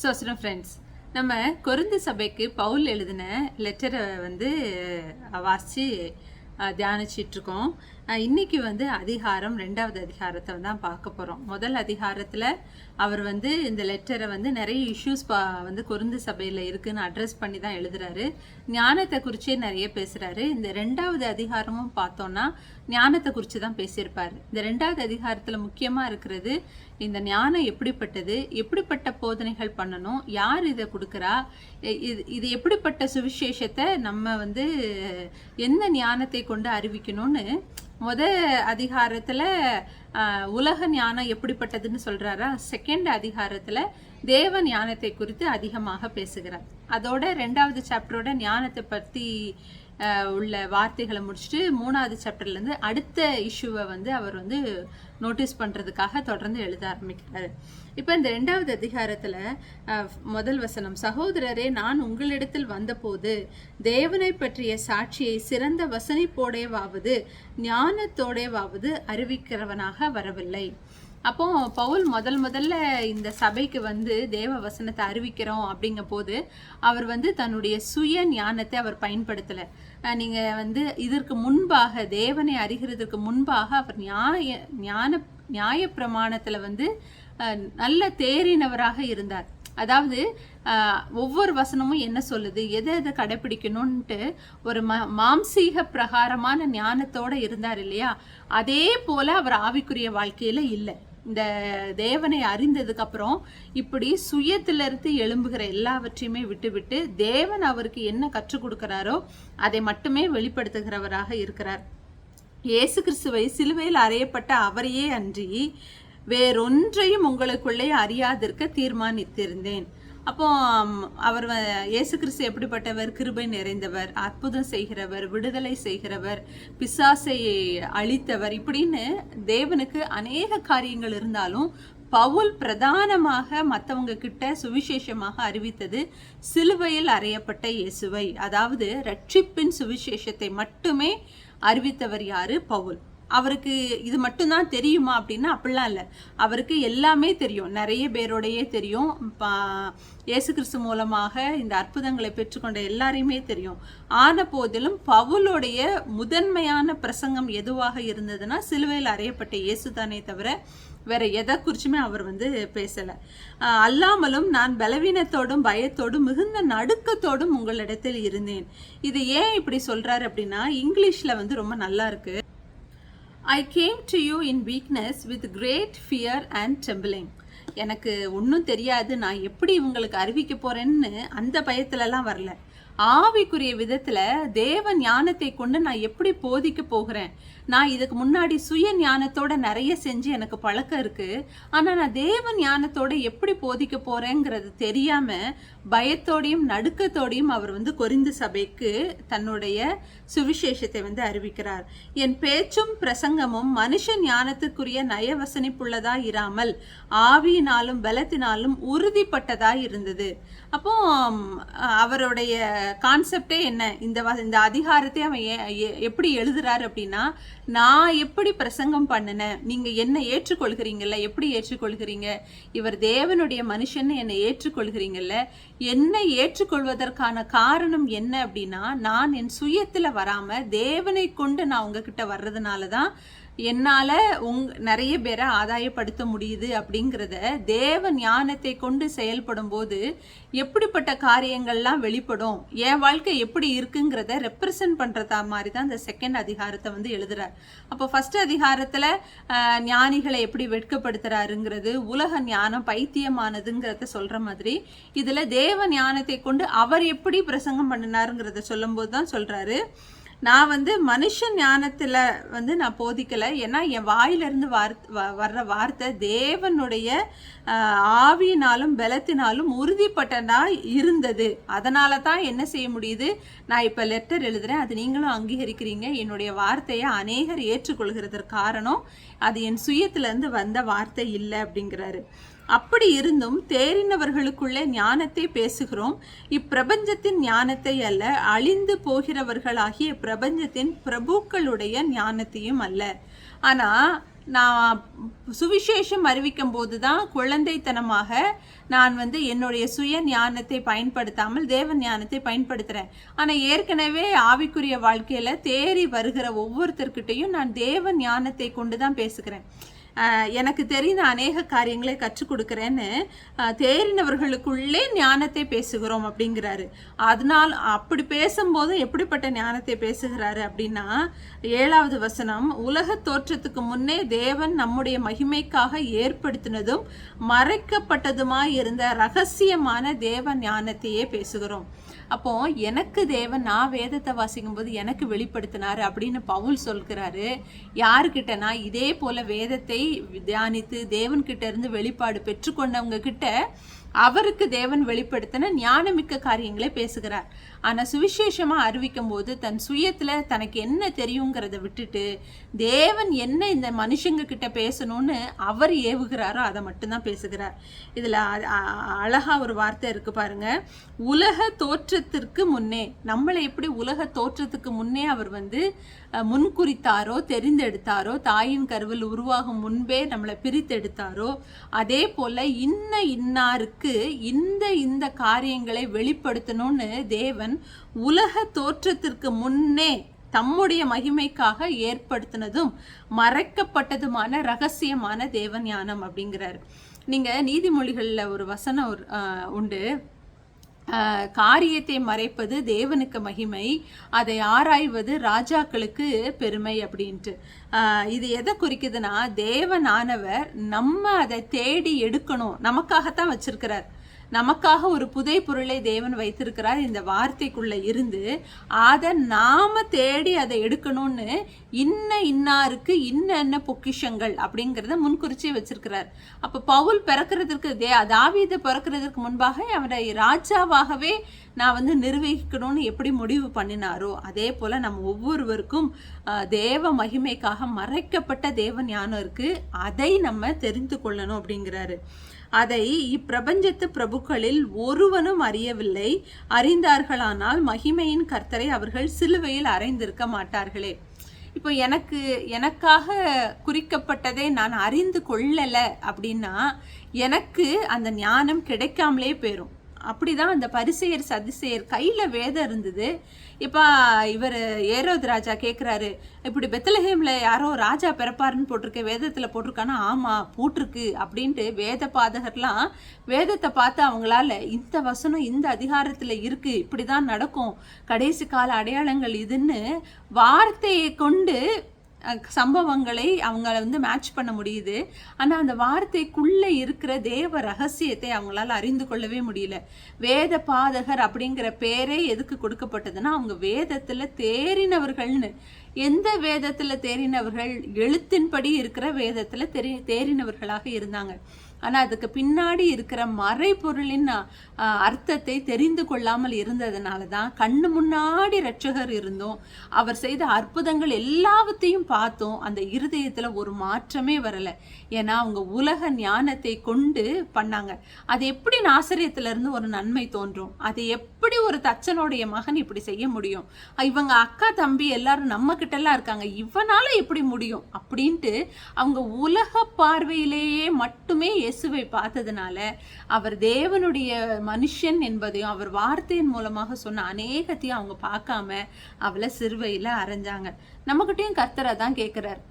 சோசனம் friends நம்ம கொருந்து சபைக்கு பவுல் எழுதின லெட்டரை வந்து வாசித்து தியானிச்சிட்டு இருக்கோம். இன்னைக்கு வந்து அதிகாரம் ரெண்டாவது அதிகாரத்தை தான் பார்க்க போகிறோம் முதல் அதிகாரத்தில் அவர் வந்து இந்த லெட்டரை வந்து நிறைய இஷ்யூஸ் பா வந்து கொருந்து சபையில் இருக்குன்னு அட்ரஸ் பண்ணி தான் எழுதுறாரு. ஞானத்தை குறிச்சே நிறைய பேசுகிறாரு இந்த ரெண்டாவது அதிகாரமும் பார்த்தோன்னா ஞானத்தை குறித்து தான் பேசியிருப்பார். இந்த ரெண்டாவது அதிகாரத்தில் முக்கியமாக இருக்கிறது இந்த ஞானம் எப்படிப்பட்டது எப்படிப்பட்ட போதனைகள் பண்ணணும் யார் இதை கொடுக்குறா இது இது எப்படிப்பட்ட சுவிசேஷத்தை நம்ம வந்து எந்த ஞானத்தை கொண்டு அறிவிக்கணும்னு முத அதிகாரத்தில் உலக ஞானம் எப்படிப்பட்டதுன்னு சொல்கிறாரா செகண்ட் அதிகாரத்தில் தேவ ஞானத்தை குறித்து அதிகமாக பேசுகிறார். அதோட ரெண்டாவது சாப்டரோட ஞானத்தை பற்றி உள்ள வார்த்தைகளை முடிச்சுட்டு மூணாவது சாப்டர்லேருந்து அடுத்த இஷ்யூவை வந்து அவர் வந்து நோட்டீஸ் பண்ணுறதுக்காக தொடர்ந்து எழுத ஆரம்பிக்கிறாரு. இப்போ இந்த ரெண்டாவது அதிகாரத்தில் முதல் வசனம் சகோதரரே நான் உங்களிடத்தில் வந்தபோது தேவனை பற்றிய சாட்சியை சிறந்த வசனிப்போடேவாவது ஞானத்தோடேவாவது அறிவிக்கிறவனாக வரவில்லை. அப்போ பவுல் முதல் முதல்ல இந்த சபைக்கு வந்து தேவ வசனத்தை அறிவிக்கிறோம் அப்படிங்க போது அவர் வந்து தன்னுடைய சுய ஞானத்தை அவர் பயன்படுத்தலை. நீங்கள் வந்து இதற்கு முன்பாக தேவனை அறிகிறதுக்கு முன்பாக அவர் நியாய ஞான நியாய பிரமாணத்தில் வந்து நல்ல தேறினவராக இருந்தார். அதாவது ஒவ்வொரு வசனமும் என்ன சொல்லுது எதை எதை கடைபிடிக்கணும்ன்ட்டு ஒரு ம மாம்சீக பிரகாரமான ஞானத்தோட இருந்தார் இல்லையா? அதே போல் அவர் ஆவிக்குரிய வாழ்க்கையில் இல்லை. இந்த தேவனை அறிந்ததுக்கு அப்புறம் இப்படி சுயத்திலிருந்து எழும்புகிற எல்லாவற்றையுமே விட்டுவிட்டு தேவன் அவருக்கு என்ன கற்றுக் கொடுக்கிறாரோ அதை மட்டுமே வெளிப்படுத்துகிறவராக இருக்கிறார். இயேசு கிறிஸ்துவை சிலுவையில் அறையப்பட்ட அவரையே அன்றி வேறொன்றையும் உங்களுக்குள்ளே அறியாதிருக்க தீர்மானித்திருந்தேன். அப்போ அவர் இயேசு கிறிஸ்து எப்படிப்பட்டவர்? கிருபை நிறைந்தவர் அற்புதம் செய்கிறவர் விடுதலை செய்கிறவர் பிசாசை அழித்தவர். இப்படின்னு தேவனுக்கு அநேக காரியங்கள் இருந்தாலும் பவுல் பிரதானமாக மற்றவங்க கிட்ட சுவிசேஷமாக அறிவித்தது சிலுவையில் அறையப்பட்ட இயேசுவை. அதாவது ரட்சிப்பின் சுவிசேஷத்தை மட்டுமே அறிவித்தவர் யாரு? பவுல். அவருக்கு இது மட்டும்தான் தெரியுமா அப்படின்னா அப்படிலாம் இல்லை. அவருக்கு எல்லாமே தெரியும். நிறைய பேரோடையே தெரியும். பா- இயேசு கிறிஸ்து மூலமாக இந்த அற்புதங்களை பெற்றுக்கொண்ட எல்லாரையுமே தெரியும். ஆன போதிலும் பவுலுடைய முதன்மையான பிரசங்கம் எதுவாக இருந்ததுன்னா சிலுவையில் அறையப்பட்ட இயேசு தானே தவிர வேற எதை குறிச்சுமே அவர் வந்து பேசலை. அல்லாமலும் நான் பலவீனத்தோடும் பயத்தோடும் மிகுந்த நடுக்கத்தோடும் உங்களிடத்தில் இருந்தேன். இது ஏன் இப்படி சொல்றாரு அப்படின்னா இங்கிலீஷ்ல வந்து ரொம்ப நல்லா இருக்கு. I came to you in weakness with great fear and trembling எனக்கு ஒன்றும் தெரியாது. நான் எப்படி இவங்களுக்கு அறிவிக்க போகிறேன்னு அந்த பயத்துலலாம் வரல. ஆவிக்குரிய விதத்தில் தேவ ஞானத்தை கொண்டு நான் எப்படி போதிக்க போகிறேன்? நான் இதுக்கு முன்னாடி சுய ஞானத்தோட நிறைய செஞ்சு எனக்கு பழக்கம் இருக்கு. ஆனால் நான் தேவ ஞானத்தோட எப்படி போதிக்க போறேங்கிறது தெரியாம பயத்தோடையும் நடுக்கத்தோடையும் அவர் வந்து கொரிந்து சபைக்கு தன்னுடைய சுவிசேஷத்தை வந்து அறிவிக்கிறார். என் பேச்சும் பிரசங்கமும் மனுஷ ஞானத்துக்குரிய நயவசனிப்புள்ளதா இராமல் ஆவியினாலும் பலத்தினாலும் உறுதிப்பட்டதாக இருந்தது. அப்போ அவருடைய கான்செப்டே என்ன? இந்த வ- இந்த அதிகாரத்தை அவன் ஏ- எப்படி எழுதுறாரு அப்படின்னா நான் எப்படி பிரசங்கம் பண்ணினேன்? நீங்க என்னை ஏற்றுக்கொள்கிறீங்கல்ல? எப்படி ஏற்றுக்கொள்கிறீங்க? இவர் தேவனுடைய மனுஷன் என்னை ஏற்றுக்கொள்கிறீங்கல்ல? என்னை ஏற்றுக்கொள்வதற்கான காரணம் என்ன அப்படின்னா நான் என் சுயத்தில் வராம தேவனை கொண்டு நான் உங்ககிட்ட வர்றதுனால தான் என்னால் உங் நிறைய பேரை ஆதாயப்படுத்த முடியுது அப்படிங்கிறத தேவ ஞானத்தை கொண்டு செயல்படும் போது எப்படிப்பட்ட காரியங்கள்லாம் வெளிப்படும் என் வாழ்க்கை எப்படி இருக்குங்கிறத ரெப்ரசன்ட் பண்ணுறதா மாதிரி தான் இந்த செகண்ட் அதிகாரத்தை வந்து எழுதுறார். அப்போ ஃபஸ்ட் அதிகாரத்தில் ஞானிகளை எப்படி வெட்கப்படுத்துறாருங்கிறது உலக ஞானம் பைத்தியமானதுங்கிறத சொல்கிற மாதிரி இதில் தேவ ஞானத்தை கொண்டு அவர் எப்படி பிரசங்கம் பண்ணினாருங்கிறத சொல்லும்போது தான் சொல்கிறாரு நான் வந்து மனுஷ ஞானத்தில் வந்து நான் போதிக்கலை. ஏன்னா என் வாயிலிருந்து வார்த் வ- வர்ற வார்த்தை தேவனுடைய ஆவியினாலும் பலத்தினாலும் உறுதிப்பட்டதாக இருந்தது. அதனால தான் என்ன செய்ய முடியுது? நான் இப்போ லெட்டர் எழுதுகிறேன் அது நீங்களும் அங்கீகரிக்கிறீங்க. என்னுடைய வார்த்தையை அநேகர் ஏற்றுக்கொள்கிறதற்கு காரணம் அது என் சுயத்திலேருந்து வந்த வார்த்தை இல்லை அப்படிங்கிறாரு. அப்படி இருந்தும் தேறினவர்களுக்குள்ளே ஞானத்தை பேசுகிறோம். இப்பிரபஞ்சத்தின் ஞானத்தை அல்ல அழிந்து போகிறவர்களாகிய பிரபஞ்சத்தின் பிரபுக்களுடைய ஞானத்தையும் அல்ல. ஆனால் நான் சுவிசேஷம் அறிவிக்கும் போது தான் குழந்தைத்தனமாக நான் வந்து என்னுடைய சுய ஞானத்தை பயன்படுத்தாமல் தேவ ஞானத்தை பயன்படுத்துகிறேன் ஆனால் ஏற்கனவே ஆவிக்குரிய வாழ்க்கையில் தேறி வருகிற ஒவ்வொருத்தர்கிட்டையும் நான் தேவ ஞானத்தை கொண்டு தான் பேசுகிறேன். எனக்கு தெரிந்த அநேக காரியங்களை கற்றுக் கொடுக்குறேன்னு தேறினவர்களுக்குள்ளே ஞானத்தை பேசுகிறோம் அப்படிங்கிறாரு. அதனால் அப்படி பேசும்போது எப்படிப்பட்ட ஞானத்தை பேசுகிறாரு அப்படின்னா ஏழாவது வசனம் உலக தோற்றத்துக்கு முன்னே தேவன் நம்முடைய மகிமைக்காக ஏற்படுத்தினதும் மறைக்கப்பட்டதுமாய் இருந்த ரகசியமான தேவ ஞானத்தையே பேசுகிறோம். அப்போ எனக்கு தேவன் நான் வேதத்தை வாசிக்கும் போது எனக்கு வெளிப்படுத்தினாரு அப்படின்னு பவுல் சொல்கிறாரு. யாருக்கிட்டனா? இதே போல வேதத்தை தியானித்து தேவன் கிட்ட இருந்து வெளிப்பாடு பெற்றுக்கொண்டவங்க கிட்ட அவருக்கு தேவன் வெளிப்படுத்தின ஞானமிக்க காரியங்களை பேசுகிறார். ஆனால் சுவிசேஷமாக அறிவிக்கும் போது தன் சுயத்தில் தனக்கு என்ன தெரியுங்கிறத விட்டுட்டு தேவன் என்ன இந்த மனுஷங்க கிட்ட பேசணும்னு அவர் ஏவுகிறாரோ அதை மட்டும்தான் பேசுகிறார். இதில் அழகாக அழகா ஒரு வார்த்தை இருக்கு பாருங்க. உலக தோற்றத்திற்கு முன்னே நம்மளை எப்படி உலக தோற்றத்துக்கு முன்னே அவர் வந்து முன்குறித்தாரோ தெரிந்தெடுத்தாரோ தாயின் கருவில் உருவாகும் முன்பே நம்மளை பிரித்தெடுத்தாரோ அதே போல் இன்ன இன்னாருக்கு இந்த இந்த காரியங்களை வெளிப்படுத்தணும்னு தேவன் உலக தோற்றத்திற்கு முன்னே தம்முடைய மகிமைக்காக ஏற்படுத்தினதும் மறைக்கப்பட்டதுமான ரகசியமான தேவஞானம் அப்படிங்கிறார். அப்படிங்கிறாரு நீங்க ஒரு வசனம் ஒரு, ஆஹ், உண்டு. காரியத்தை மறைப்பது தேவனுக்கு மகிமை அதை ஆராய்வது ராஜாக்களுக்கு பெருமை அப்படின்ட்டு. ஆஹ், இது எதை குறிக்குதுன்னா தேவனானவர் நம்ம அதை தேடி எடுக்கணும். நமக்காகத்தான் வச்சிருக்கிறார். நமக்காக ஒரு புதை பொருளை தேவன் வைத்திருக்கிறார். இந்த வார்த்தைக்குள்ளே இருந்து அதை நாம் தேடி அதை எடுக்கணும்னு இன்ன இன்னாருக்கு இன்ன பொக்கிஷங்கள் அப்படிங்கிறத முன்குறிச்சி வச்சிருக்கிறார். அப்போ பவுல் பிறக்கிறதுக்கு தே தாவீதை பிறக்கிறதுக்கு முன்பாக அவரை ராஜாவாகவே நான் வந்து நிர்வகிக்கணும்னு எப்படி முடிவு பண்ணினாரோ அதே போல் நம்ம ஒவ்வொருவருக்கும் தேவ மகிமைக்காக மறைக்கப்பட்ட தேவ ஞானம் இருக்குது அதை நம்ம தெரிந்து கொள்ளணும் அப்படிங்கிறாரு. அதை இப்பிரபஞ்சத்து பிரபுக்களில் ஒருவனும் அறியவில்லை. அறிந்தார்களானால் மகிமையின் கர்த்தரை அவர்கள் சிலுவையில் அறைந்திருக்க மாட்டார்களே. இப்போ எனக்கு எனக்காக குறிக்கப்பட்டதை நான் அறிந்து கொள்ளலை அப்படின்னா எனக்கு அந்த ஞானம் கிடைக்காமலே போயிடும் அப்படிதான் அந்த பரிசெயர் சதிசெயர் கையில வேதம் இருந்தது. இப்போ இவர் ஏரோது ராஜா கேட்குறாரு இப்படி பெத்தலஹேம்ல யாரோ ராஜா பிறப்பாருன்னு போட்டிருக்க வேதத்தில் போட்டிருக்கானா? ஆமாம் போட்டிருக்கு அப்படின்ட்டு வேத பாதகர்லாம் வேதத்தை பார்த்து அவங்களால இந்த வசனம் இந்த அதிகாரத்துல இருக்கு இப்படிதான் நடக்கும் கடைசி கால அடையாளங்கள் இதுன்னு வார்த்தையை கொண்டு சம்பவங்களை அவங்கள வந்து மேட்ச் பண்ண முடியுது. ஆனால் அந்த வார்த்தைக்குள்ளே இருக்கிற தேவ ரகசியத்தை அவங்களால அறிந்து கொள்ளவே முடியல. வேத பாதகர் அப்படிங்கிற பேரே எதுக்கு கொடுக்கப்பட்டதுன்னா அவங்க வேதத்தில் தேறினவர்கள்னு. எந்த வேதத்தில் தேறினவர்கள் எழுத்தின்படி இருக்கிற வேதத்தில் தெரி தேறினவர்களாக இருந்தாங்க. ஆனால் அதுக்கு பின்னாடி இருக்கிற மறைபொருளின் அர்த்தத்தை தெரிந்து கொள்ளாமல் இருந்ததுனால தான் கண்ணு முன்னாடி ரட்சகர் இருந்தோம் அவர் செய்த அற்புதங்கள் எல்லாவற்றையும் பார்த்தோம் அந்த இருதயத்தில் ஒரு மாற்றமே வரலை. ஏன்னா அவங்க உலக ஞானத்தை கொண்டு பண்ணாங்க. அது எப்படி நாசரியத்துல இருந்து ஒரு நன்மை தோன்றும்? அது எப்படி ஒரு தச்சனுடைய மகன் இப்படி செய்ய முடியும்? இவங்க அக்கா தம்பி எல்லாரும் நம்ம கிட்டலாம் எல்லாம் இருக்காங்க. இவனால எப்படி முடியும்? அப்படின்ட்டு அவங்க உலக பார்வையிலேயே மட்டுமே இயேசுவை பார்த்ததுனால அவர் தேவனுடைய மனுஷன் என்பதையும் அவர் வார்த்தையின் மூலமாக சொன்ன அநேகத்தையும் அவங்க பார்க்காம அவளை சிறுவையில் அரைஞ்சாங்க. நம்மகிட்டயும் கர்த்தரை தான் கேட்குறாரு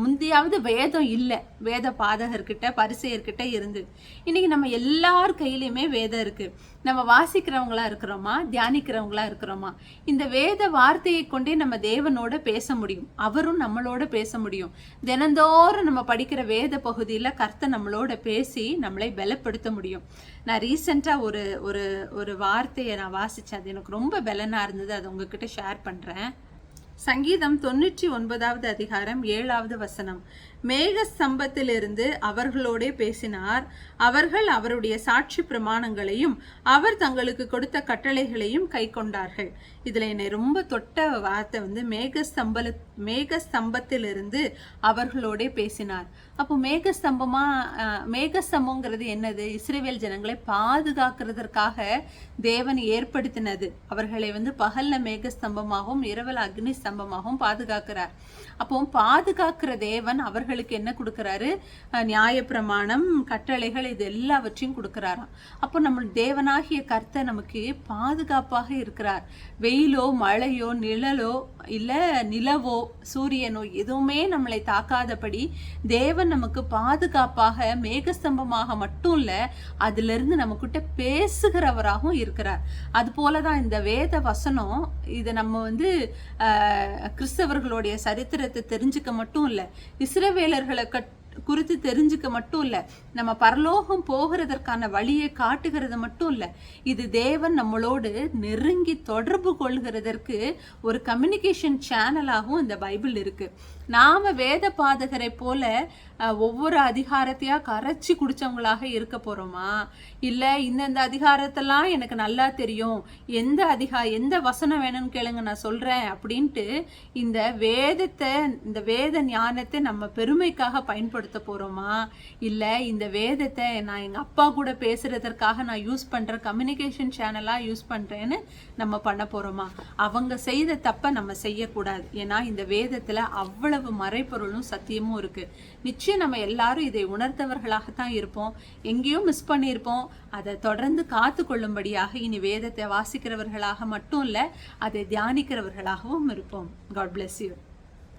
முந்தையாவது வேதம் இல்லை. வேத பாதகர்கிட்ட பரிசெயர்கிட்ட இருந்து இன்னைக்கு நம்ம எல்லார் கையிலையுமே வேதம் இருக்கு. நம்ம வாசிக்கிறவங்களா இருக்கிறோமா? தியானிக்கிறவங்களா இருக்கிறோமா? இந்த வேத வார்த்தையை கொண்டே நம்ம தேவனோட பேச முடியும். அவரும் நம்மளோட பேச முடியும். தினந்தோறும் நம்ம படிக்கிற வேத பகுதியில் கர்த்தர் நம்மளோட பேசி நம்மளை பலப்படுத்த முடியும். நான் ரீசெண்டாக ஒரு ஒரு ஒரு வார்த்தையை நான் வாசித்தேன் அது எனக்கு ரொம்ப பலனாக இருந்தது. அதை உங்ககிட்ட ஷேர் பண்ணுறேன் சங்கீதம் தொன்னூற்றி ஒன்பதாவது அதிகாரம் ஏழாவது வசனம். மேக ஸ்தம்பத்திலிருந்து அவர்களோடே பேசினார். அவர்கள் அவருடைய சாட்சி பிரமாணங்களையும் அவர் தங்களுக்கு கொடுத்த கட்டளைகளையும் கை கொண்டார்கள். இதில் என்னை ரொம்ப தொட்ட வார்த்தை வந்து மேக ஸ்தம்பல மேக ஸ்தம்பத்திலிருந்து அவர்களோடே பேசினார். அப்போ மேக ஸ்தம்பமா மேக என்னது? இஸ்ரேவேல் ஜனங்களை பாதுகாக்கிறதற்காக தேவன் ஏற்படுத்தினது. அவர்களை வந்து பகல்ல மேக ஸ்தம்பமாகவும் அக்னி ஸ்தம்பமாகவும் பாதுகாக்கிறார். அப்போ பாதுகாக்கிற தேவன் அவர்கள் அவர்களுக்கு என்ன கொடுக்குறாரு? நியாயப்பிரமாணம் கட்டளைகள் இது எல்லாவற்றையும் கொடுக்குறாராம். அப்போ நம்ம தேவனாகிய கர்த்தர் நமக்கு பாதுகாப்பாக இருக்கிறார். வெயிலோ மழையோ நிழலோ இல்ல நிலவோ சூரியனோ எதுவுமே நம்மளை தாக்காதபடி தேவன் நமக்கு பாதுகாப்பாக மேகஸ்தம்பமாக மட்டும் இல்ல அதுல இருந்து நம்மக்கிட்ட பேசுகிறவராகவும் இருக்கிறார். அது போலதான் இந்த வேத வசனம் இதை நம்ம வந்து ஆஹ், கிறிஸ்தவர்களுடைய சரித்திரத்தை தெரிஞ்சுக்க மட்டும் இல்ல இஸ்ரவேலர்களை கட் குறித்து தெரிஞ்சுக்க மட்டும் இல்லை நம்ம பரலோகம் போகிறதற்கான வழியை காட்டுகிறது மட்டும் இல்லை இது தேவன் நம்மளோடு நெருங்கி தொடர்பு கொள்கிறதற்கு ஒரு கம்யூனிகேஷன் சேனலாகவும் இந்த பைபிள் இருக்கு. நாம் வேத பாதகரை போல ஒவ்வொரு அதிகாரத்தையாக கரைச்சி குடித்தவங்களாக இருக்க போகிறோமா இல்லை இந்தந்த அதிகாரத்தெல்லாம் எனக்கு நல்லா தெரியும். எந்த அதிகா எந்த வசனம் வேணும்னு கேளுங்க நான் சொல்கிறேன் அப்படின்ட்டு இந்த வேதத்தை இந்த வேத ஞானத்தை நம்ம பெருமைக்காக பயன்படுத்த போகிறோமா இல்லை இந்த வேதத்தை நான் எங்கள் அப்பா கூட பேசுகிறதற்காக நான் யூஸ் பண்ணுற கம்யூனிகேஷன் சேனலாக யூஸ் பண்ணுறேன்னு நம்ம பண்ண போகிறோமா அவங்க செய்த தப்பை நம்ம செய்யக்கூடாது. ஏன்னா இந்த வேதத்தில் அவ்வளோ எவ்வளவு மறைப்பொருளும் சத்தியமும் இருக்கு. நிச்சயம் நம்ம எல்லாரும் இதை உணர்ந்தவர்களாகத்தான் இருப்போம். எங்கேயோ மிஸ் பண்ணியிருப்போம். அதை தொடர்ந்து காத்து கொள்ளும்படியாக இனி வேதத்தை வாசிக்கிறவர்களாக மட்டும் இல்ல அதை தியானிக்கிறவர்களாகவும் இருப்போம். God bless you